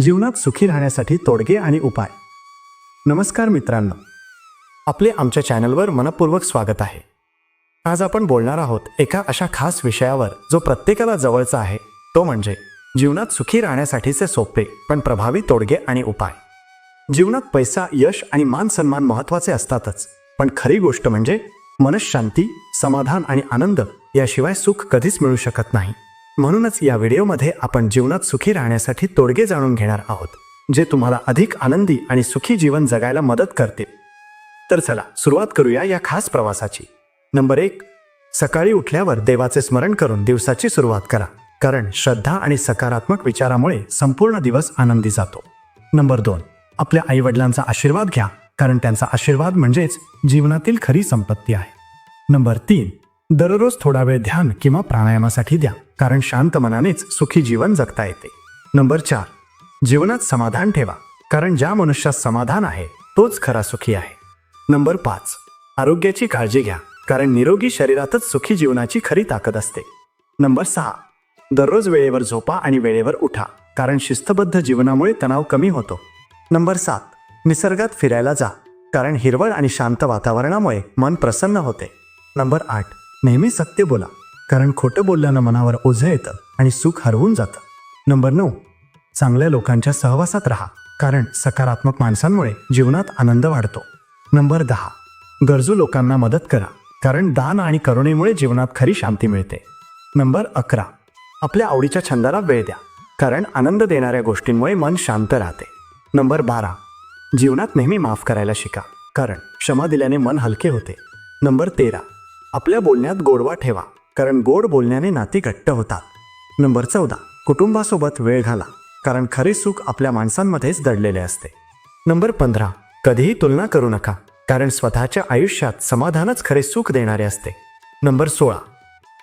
जीवनात सुखी राहण्यासाठी तोडगे आणि उपाय. नमस्कार मित्रांनो. आपले आमच्या चॅनलवर मनपूर्वक स्वागत आहे. आज आपण बोलणार आहोत एका अशा खास विषयावर जो प्रत्येकाला जवळचा आहे. तो म्हणजे जीवनात सुखी राहण्यासाठीचे सोपे पण प्रभावी तोडगे आणि उपाय. जीवनात पैसा यश आणि मान सन्मान महत्त्वाचे असतातच. पण खरी गोष्ट म्हणजे मनशांती समाधान आणि आनंद याशिवाय सुख कधीच मिळू शकत नाही. म्हणूनच या व्हिडिओमध्ये आपण जीवनात सुखी राहण्यासाठी तोडगे जाणून घेणार आहोत जे तुम्हाला अधिक आनंदी आणि सुखी जीवन जगायला मदत करतील. तर चला सुरुवात करूया या खास प्रवासाची. नंबर एक सकाळी उठल्यावर देवाचे स्मरण करून दिवसाची सुरुवात करा कारण श्रद्धा आणि सकारात्मक विचारामुळे संपूर्ण दिवस आनंदी जातो. नंबर दोन आपल्या आईवडिलांचा आशीर्वाद घ्या कारण त्यांचा आशीर्वाद म्हणजेच जीवनातील खरी संपत्ती आहे. नंबर तीन दररोज थोडा वेळ ध्यान किंवा प्राणायामासाठी द्या. कारण शांत मनानेच सुखी जीवन जगता येते. नंबर चार जीवनात समाधान ठेवा. कारण ज्या मनुष्यात समाधान आहे तोच खरा सुखी आहे. नंबर पाच आरोग्याची काळजी घ्या. कारण निरोगी शरीरातच सुखी जीवनाची खरी ताकद असते. नंबर सहा दररोज वेळेवर झोपा आणि वेळेवर उठा. कारण शिस्तबद्ध जीवनामुळे तणाव कमी होतो. नंबर सात निसर्गात फिरायला जा. कारण हिरवळ आणि शांत वातावरणामुळे मन प्रसन्न होते. नंबर आठ नेहमी सत्य बोला. कारण खोटं बोलल्यानं मनावर ओझं येतं आणि सुख हरवून जातं. नंबर नऊ चांगल्या लोकांच्या सहवासात राहा. कारण सकारात्मक माणसांमुळे जीवनात आनंद वाढतो. नंबर दहा गरजू लोकांना मदत करा. कारण दान आणि करुणेमुळे जीवनात खरी शांती मिळते. नंबर अकरा आपल्या आवडीच्या छंदाला वेळ द्या. कारण आनंद देणाऱ्या गोष्टींमुळे मन शांत राहते. नंबर बारा जीवनात नेहमी माफ करायला शिका. कारण क्षमा दिल्याने मन हलके होते. नंबर तेरा आपल्या बोलण्यात गोडवा ठेवा. कारण गोड बोलण्याने नाती घट्ट होतात. नंबर चौदा. कुटुंबासोबत वेळ घाला कारण खरे सुख आपल्या माणसांमध्येच दडलेले असते. नंबर पंधरा. कधीही तुलना करू नका कारण स्वतःच्या आयुष्यात समाधानच खरे सुख देणारे असते. नंबर सोळा.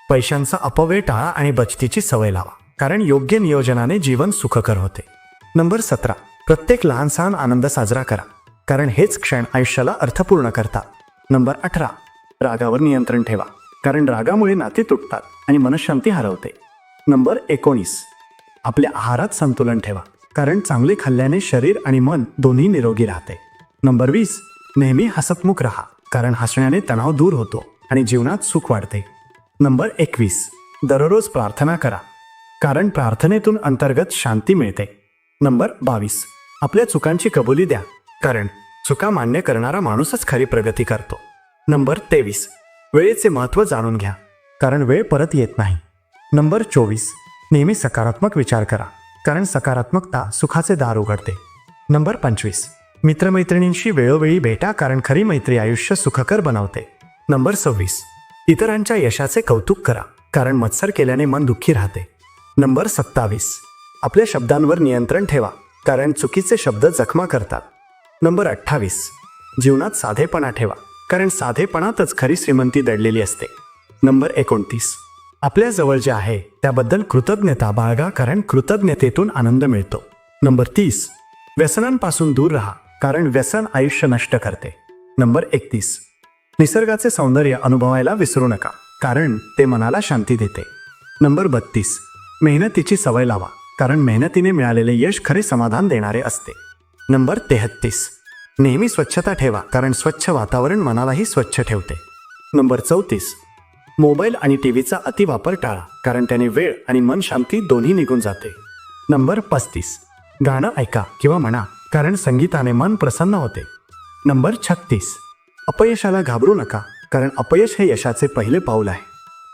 पैशांचा अपव्यय टाळा आणि बचतीची सवय लावा कारण योग्य नियोजनाने जीवन सुखकर होते. नंबर सतरा. प्रत्येक लहान सहान आनंद साजरा करा कारण हेच क्षण आयुष्याला अर्थपूर्ण करतात. नंबर अठरा. रागावर नियंत्रण ठेवा. कारण रागामुळे नाते तुटतात आणि मनशांती हरवते. नंबर एकोणीस. आपल्या आहारात संतुलन ठेवा कारण चांगले खाल्ल्याने शरीर आणि मन दोन्ही निरोगी राहते. नंबर वीस. नेहमी हसतमुख राहा कारण हसण्याने तणाव दूर होतो आणि जीवनात सुख वाढते. नंबर एकवीस. दररोज प्रार्थना करा कारण प्रार्थनेतून अंतर्गत शांती मिळते. नंबर बावीस. आपल्या चुकांची कबुली द्या कारण चुका मान्य करणारा माणूसच खरी प्रगती करतो. नंबर तेवीस. वेळेचे महत्त्व जाणून घ्या. कारण वेळ परत येत नाही. नंबर चोवीस. नेहमी सकारात्मक विचार करा. कारण सकारात्मकता सुखाचे दार उघडते. नंबर पंचवीस. मित्रमैत्रिणींशी वेळोवेळी भेटा कारण खरी मैत्री आयुष्य सुखकर बनवते. नंबर सव्वीस. इतरांच्या यशाचे कौतुक करा. कारण मत्सर केल्याने मन दुःखी राहते. नंबर सत्तावीस. आपल्या शब्दांवर नियंत्रण ठेवा. कारण चुकीचे शब्द जखमा करतात. नंबर अठ्ठावीस. जीवनात साधेपणा ठेवा. कारण साधेपणातच खरी श्रीमंती दडलेली असते. नंबर एकोणतीस. आपल्या जवळ जे आहे त्याबद्दल कृतज्ञता बाळगा कारण कृतज्ञतेतून आनंद मिळतो. नंबर तीस. व्यसनांपासून दूर राहा कारण व्यसन आयुष्य नष्ट करते. नंबर एकतीस. निसर्गाचे सौंदर्य अनुभवायला विसरू नका कारण ते मनाला शांती देते. नंबर बत्तीस. मेहनतीची सवय लावा कारण मेहनतीने मिळालेले यश खरे समाधान देणारे असते. नंबर तेहत्तीस. नेहमी स्वच्छता ठेवा कारण स्वच्छ वातावरण मनालाही स्वच्छ ठेवते. नंबर चौतीस. मोबाईल आणि टी व्हीचा अतिवापर टाळा कारण त्याने वेळ आणि मन शांती दोन्ही निघून जाते. नंबर पस्तीस. गाणं ऐका किंवा म्हणा कारण संगीताने मन प्रसन्न होते. नंबर छत्तीस. अपयशाला घाबरू नका कारण अपयश हे यशाचे पहिले पाऊल आहे.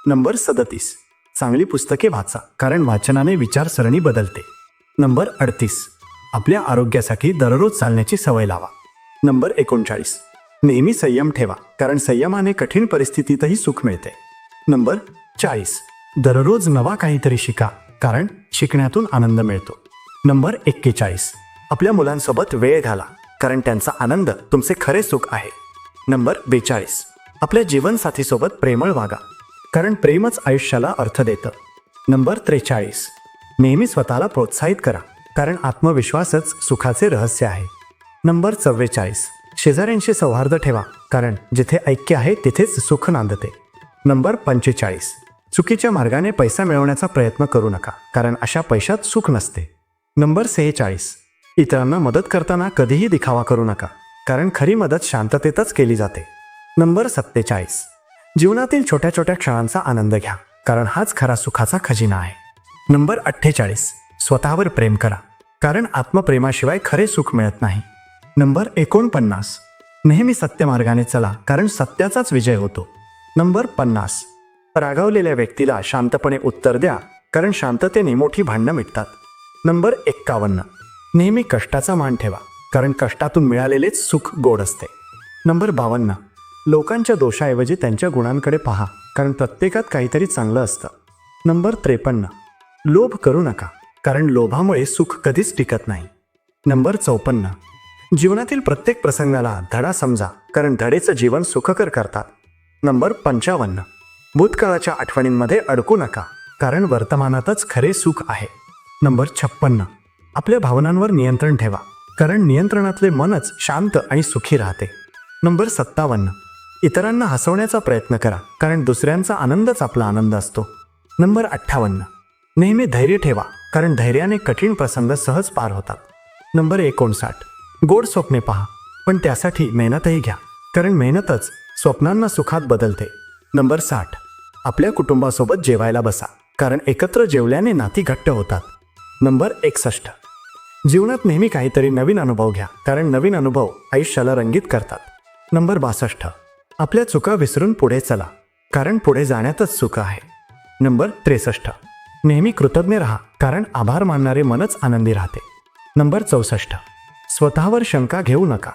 नंबर सदतीस. चांगली पुस्तके वाचा कारण वाचनाने विचारसरणी बदलते. नंबर अडतीस. आपल्या आरोग्यासाठी दररोज चालण्याची सवय लावा. नंबर एकोणचाळीस. नेहमी संयम ठेवा कारण संयमाने कठीण परिस्थितीतही सुख मिळते. नंबर चाळीस. दररोज नवा काहीतरी शिका कारण शिकण्यातून आनंद मिळतो. नंबर एक्केचाळीस. आपल्या मुलांसोबत वेळ घाला कारण त्यांचा आनंद तुमचे खरे सुख आहे. नंबर बेचाळीस. आपल्या जीवनसाथीसोबत प्रेमळ वागा कारण प्रेमच आयुष्याला अर्थ देतं. नंबर त्रेचाळीस. नेहमी स्वतःला प्रोत्साहित करा कारण आत्मविश्वासच सुखाचे रहस्य आहे. नंबर चव्वेचाळीस. शेजाऱ्यांशी सौहार्द ठेवा कारण जिथे ऐक्य आहे तिथेच सुख नांदते. नंबर पंचेचाळीस. चुकीच्या मार्गाने पैसा मिळवण्याचा प्रयत्न करू नका कारण अशा पैशात सुख नसते. नंबर सेहेचाळीस. इतरांना मदत करताना कधीही दिखावा करू नका कारण खरी मदत शांततेतच केली जाते. नंबर सत्तेचाळीस. जीवनातील छोट्या छोट्या क्षणांचा आनंद घ्या कारण हाच खरा सुखाचा खजिना आहे. नंबर अठ्ठेचाळीस. स्वतःवर प्रेम करा कारण आत्मप्रेमाशिवाय खरे सुख मिळत नाही. नंबर एकोणपन्नास. नेहमी सत्यमार्गाने चला कारण सत्याचाच विजय होतो. नंबर पन्नास. रागावलेल्या व्यक्तीला शांतपणे उत्तर द्या कारण शांततेने मोठी भांडणं मिटतात. नंबर एक्कावन्न. नेहमी कष्टाचा मान ठेवा कारण कष्टातून मिळालेलेच सुख गोड असते. नंबर बावन्न. लोकांच्या दोषाऐवजी त्यांच्या गुणांकडे पहा कारण प्रत्येकात काहीतरी चांगलं असतं. नंबर त्रेपन्न. लोभ करू नका कारण लोभामुळे सुख कधीच टिकत नाही. नंबर चौपन्न. जीवनातील प्रत्येक प्रसंगाला धडा समजा कारण धडेचं जीवन सुखकर करतात. नंबर पंचावन्न. भूतकाळाच्या आठवणींमध्ये अडकू नका कारण वर्तमानातच खरे सुख आहे. नंबर छप्पन्न. आपल्या भावनांवर नियंत्रण ठेवा कारण नियंत्रणातले मनच शांत आणि सुखी राहते. नंबर सत्तावन्न. इतरांना हसवण्याचा प्रयत्न करा कारण दुसऱ्यांचा आनंदच आपला आनंद असतो. नंबर अठ्ठावन्न. नेहमी धैर्य ठेवा कारण धैर्याने कठीण प्रसंग सहज पार होतात. नंबर एकोणसाठ. गोड स्वप्ने पहा पण त्यासाठी मेहनतही घ्या. कारण मेहनतच स्वप्नांना सुखात बदलते. नंबर साठ. आपल्या कुटुंबासोबत जेवायला बसा कारण एकत्र जेवल्याने नाती घट्ट होतात. नंबर एकसष्ट. जीवनात नेहमी काहीतरी नवीन अनुभव घ्या कारण नवीन अनुभव आयुष्याला रंगीत करतात. नंबर बासष्ट. आपल्या चुका विसरून पुढे चला कारण पुढे जाण्यातच सुख आहे. नंबर त्रेसष्ट. नेहमी कृतज्ञ राहा कारण आभार मानणारे मनच आनंदी राहते. नंबर चौसष्ट. स्वतःवर शंका घेऊ नका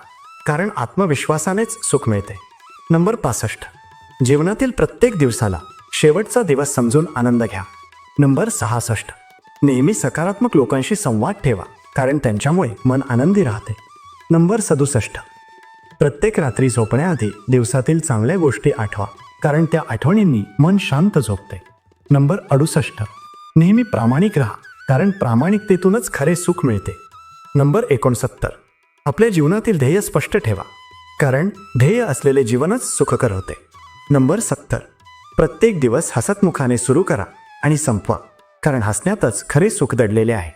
कारण आत्मविश्वासानेच सुख मिळते. नंबर पासष्ट. जीवनातील प्रत्येक दिवसाला शेवटचा दिवस समजून आनंद घ्या. नंबर सहासष्ट. नेहमी सकारात्मक लोकांशी संवाद ठेवा कारण त्यांच्यामुळे मन आनंदी राहते. नंबर सदुसष्ट. प्रत्येक रात्री झोपण्याआधी दिवसातील चांगल्या गोष्टी आठवा कारण त्या आठवणींनी मन शांत झोपते. नंबर अडुसष्ट. नेहमी प्रामाणिक राहा कारण प्रामाणिकतेतूनच खरे सुख मिळते. नंबर एकोणसत्तर. आपल्या जीवनातील ध्येय स्पष्ट ठेवा. कारण ध्येय असलेले जीवनच सुखकर होते. नंबर सत्तर. प्रत्येक दिवस हसतमुखाने सुरू करा आणि संपवा. कारण हसण्यातच खरे सुख दडलेले आहे.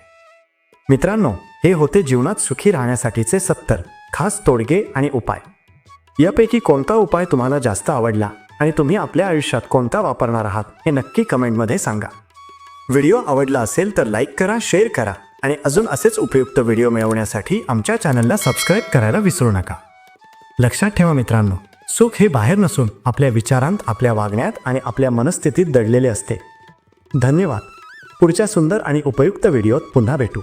मित्रांनो हे होते जीवनात सुखी राहण्यासाठीचे सत्तर खास तोडगे आणि उपाय. यापैकी कोणता उपाय तुम्हाला जास्त आवडला आणि तुम्ही आपल्या आयुष्यात कोणता वापरणार आहात हे नक्की कमेंटमध्ये सांगा. व्हिडिओ आवडला असेल तर लाईक करा शेअर करा. आणि अजून असेच उपयुक्त व्हिडिओ मिळवण्यासाठी आमच्या चॅनलला सबस्क्राईब करायला विसरू नका. लक्षात ठेवा मित्रांनो सुख हे बाहेर नसून आपल्या विचारांत आपल्या वागण्यात आणि आपल्या मनस्थितीत दडलेले असते. धन्यवाद. पुढच्या सुंदर आणि उपयुक्त व्हिडिओत पुन्हा भेटू.